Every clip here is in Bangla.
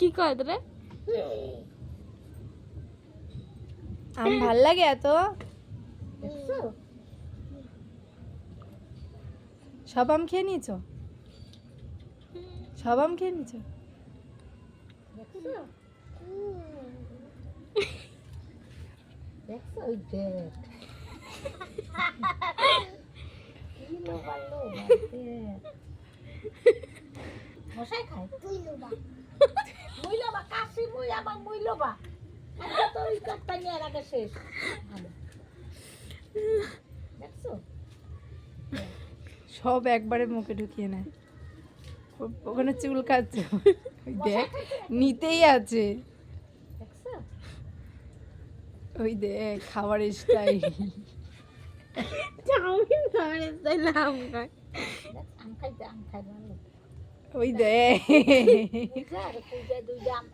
কি কয় রে? আম ভালো লাগে এত? সব আম খেয়ে নিয়েছো? সব আম খেয়ে নিয়েছো? দেখছ দেখছ ওই দেখ কি লোবা লোবা দেখ মশাই খায়? তুই লোবা মুই লোবা কাশি মুই তো ওই নিয়ে রাখা শেষ। দেখছ? সব একবারে মুখে ঢুকিয়ে নেয়। ওখানে চুল খাচ্ছে দেখ নিতেই আছে। ওই দেখ খাবার স্টাইল চাউমিন খাওয়ার চাইলে আম দেখ, আম খাই ভালো। ওই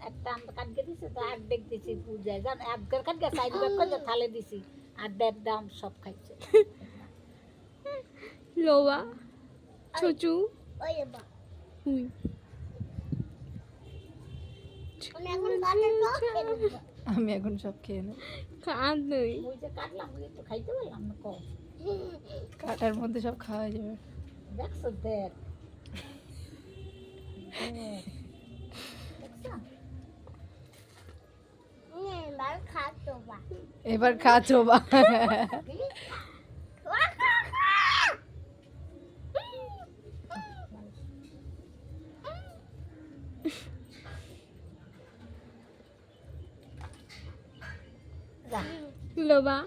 একটা আম কাটকে দিছে তো আর দেখ দিছি পূজায়। জান একবার কাটকে সাইড ব্যাগ করে থালে দিছি দাম সব খাইছে। লোবা চুচু হুই আমি এখন সব খেয়ে নেব। কাঁদ নেই। ওই যে কাটলাম ওই তো খাইতে পারলাম না কম। কাটার মধ্যে সব খাওয়া যাবে। দেখছ দেখ? এবার খা চোবা কি? যা লোবা